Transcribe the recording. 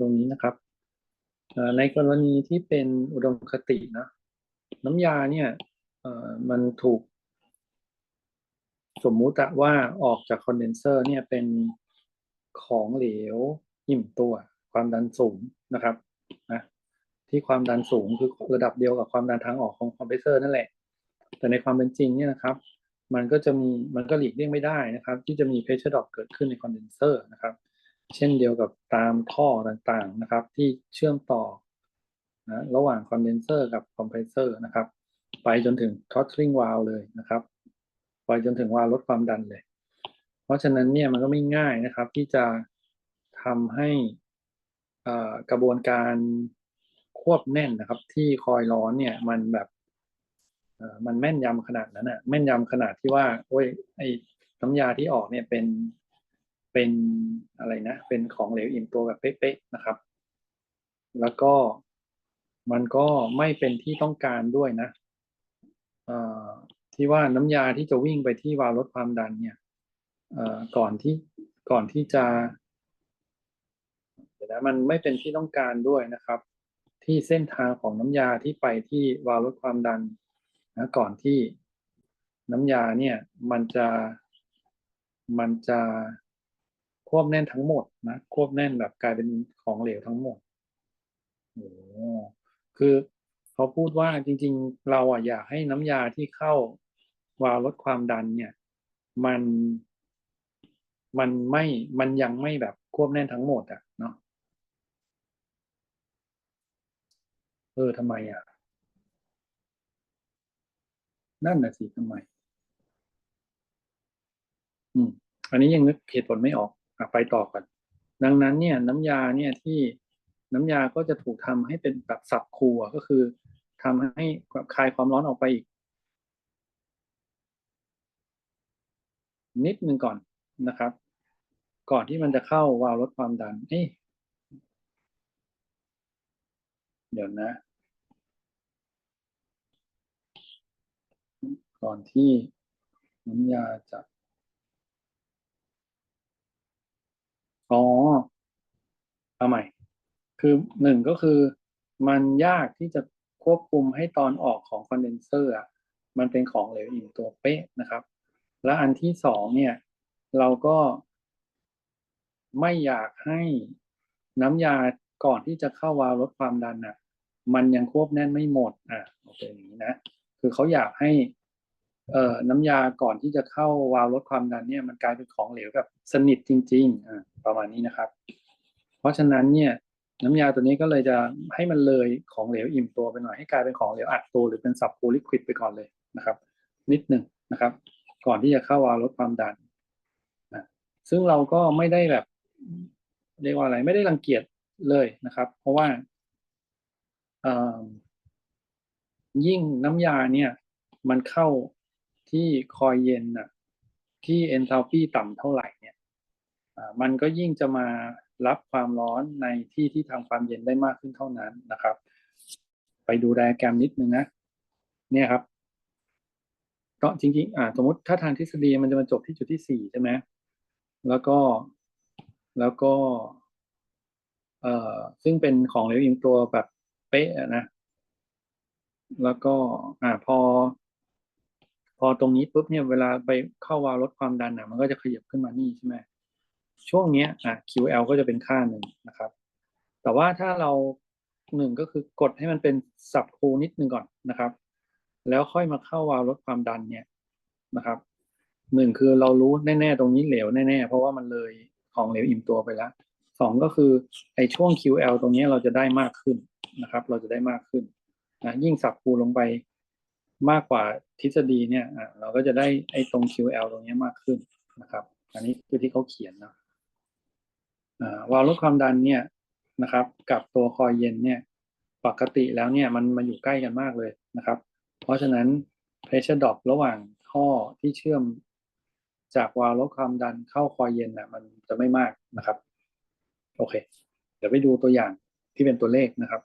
ตรงนี้นะครับในกรณีที่เป็นอุดมคตินะน้ำยาเนี่ยมันถูก สมมุติว่าออกจากคอนเดนเซอร์เนี่ยเป็นของเหลวอิ่มตัว ความดันสูงนะครับนะที่ความดันสูงคือระดับเดียวกับความดันทางออกของคอมเพรสเซอร์นั่นแหละ แต่ในความเป็นจริงเนี่ยนะครับ มันก็จะมีมันก็หลีกเลี่ยงไม่ได้นะครับ ที่จะมีเพชเชอร์ดรอปเกิดขึ้นในคอนเดนเซอร์นะครับ เช่นเดียวกับตามท่อต่างๆนะครับ ที่เชื่อมต่อนะระหว่างคอนเดนเซอร์กับคอมเพรสเซอร์นะครับ ไปจนถึงทอ t ทริงวาลเลยนะครับ ไปจนถึงวาล์วลดความดันเลย เพราะฉะนั้นเนี่ยมันก็ไม่ง่ายนะครับ ที่จะทำให้กระบวนการควบแน่นนะครับ ที่คอยร้อนเนี่ยมันแบบมันแม่นยำขนาดนั้นอะแม่นยำขนาดที่ว่าโอ้ยไอ้น้ำยาที่ออกเนี่ยเป็น เป็นอะไรนะ เป็นของเหลวอิ่มตัวแบบเป๊ะๆนะครับ แล้วก็มันก็ไม่เป็นที่ต้องการด้วยนะเอ่อที่ว่าน้ำยาที่จะวิ่งไปที่วาล์วลดความดันเนี่ยเอ่อก่อนที่ก่อนที่จะเดี๋ยวนะมันไม่เป็นที่ต้องการด้วยนะครับ ที่เส้นทางของน้ำยาที่ไปที่วาล์วลดความดันนะก่อนที่น้ำยาเนี่ยมันจะมันจะ ควบแน่นทั้งหมดนะควบแน่นแบบกลายเป็นของเหลวทั้งหมดโอ้คือเขาพูดว่าจริง ๆ เราอะอยากให้น้ำยาที่เข้าวาล์วลดความดันเนี่ย มันมันไม่มันยังไม่แบบควบแน่นทั้งหมดอะเนาะเออทำไมอะ นั่นน่ะสิทำไม อืม อันนี้ยังนึกเหตุผลไม่ออก ไปต่อกันดังนั้นเนี่ยน้ำยาเนี่ยที่น้ำยาก็จะถูกทำให้เป็นแบบสับคูอะก็คือทำให้คลายความร้อนออกไปอีก นิดนึงก่อนนะครับ ก่อนที่มันจะเข้าวาล์วลดความดันเอ๊ะเดี๋ยวนะ ก่อนที่น้ำยาจะ อ๋อ เอาใหม่ คือหนึ่งก็คือมันยากที่จะควบคุมให้ตอนออกของคอนเดนเซอร์อะมันเป็นของเหลวอิ่มตัวเป๊ะนะครับ และอันที่สองเนี่ย เราก็ไม่อยากให้น้ำยาก่อนที่จะเข้าวาล์วลดความดันอะ มันยังควบแน่นไม่หมดอะโอเคอย่างนี้นะ คือเขาอยากให้ เอ่อน้ำยาก่อนที่จะเข้าวาล์วลดความดันเนี่ยมันกลายเป็นของเหลวแบบสนิทจริงๆอ่าประมาณนี้นะครับ เพราะฉะนั้นเนี่ยน้ำยาตัวนี้ก็เลยจะให้มันเลยของเหลวอิ่มตัวไปหน่อยให้กลายเป็นของเหลวอัดตัวหรือเป็นสับโพลิควิดไปก่อนเลยนะครับ นิดหนึ่งนะครับ ก่อนที่จะเข้าวาล์วลดความดันนะซึ่งเราก็ไม่ได้แบบเรียกว่าอะไรไม่ได้รังเกียจเลยนะครับ เพราะว่าเอ่อยิ่งน้ำยาเนี่ย มันเข้า ที่คอยเย็นน่ะที่เอนทาลปีต่ำเท่าไหร่เนี่ยมันก็ยิ่งจะมารับความร้อนในที่ที่ทำความเย็นได้มากขึ้นเท่านั้นนะครับ ไปดูไดอะแกรมนิดนึงนะ เนี่ยครับก็จริงๆอ่าสมมติถ้าทางทฤษฎีมันจะมาจบที่จุดที่สี่ใช่ไหมแล้วก็แล้วก็เอ่อซึ่งเป็นของเหลวอิ่มตัวแบบเป๊ะอะนะ แล้วก็อ่าพอ พอตรงนี้ปุ๊บเนี่ยเวลาไปเข้าวาล์วลดความดันอะมันก็จะขยับขึ้นมานี่ใช่ไหมช่วงเนี้ยอะ QL ก็จะเป็นค่าหนึ่งนะครับ แต่ว่าถ้าเราหนึ่งก็คือกดให้มันเป็นสับคูนิดนึงก่อนนะครับ แล้วค่อยมาเข้าวาล์วลดความดันเนี่ยนะครับหนึ่งคือเรารู้แน่ๆตรงนี้เหลวแน่ๆเพราะว่ามันเลยของเหลวอิ่มตัวไปแล้วสองก็คือไอ้ช่วง QL ตรงนี้เราจะได้มากขึ้นนะครับ เราจะได้มากขึ้นนะยิ่งสับคูลงไป มากกว่าทฤษฎีเนี่ยอะเราก็จะได้ไอ้ตรง QL ตรงนี้มากขึ้นนะครับ อันนี้คือที่เขาเขียนนะอ่าวาล์วลดความดันเนี่ยนะครับ กับตัวคอยเย็นเนี่ยปกติแล้วเนี่ยมันมาอยู่ใกล้กันมากเลยนะครับ เพราะฉะนั้น pressure drop ระหว่างท่อที่เชื่อมจากวาล์วลดความดันเข้าคอยเย็นนะมันจะไม่มากนะครับ โอเค เดี๋ยวไปดูตัวอย่างที่เป็นตัวเลขนะครับ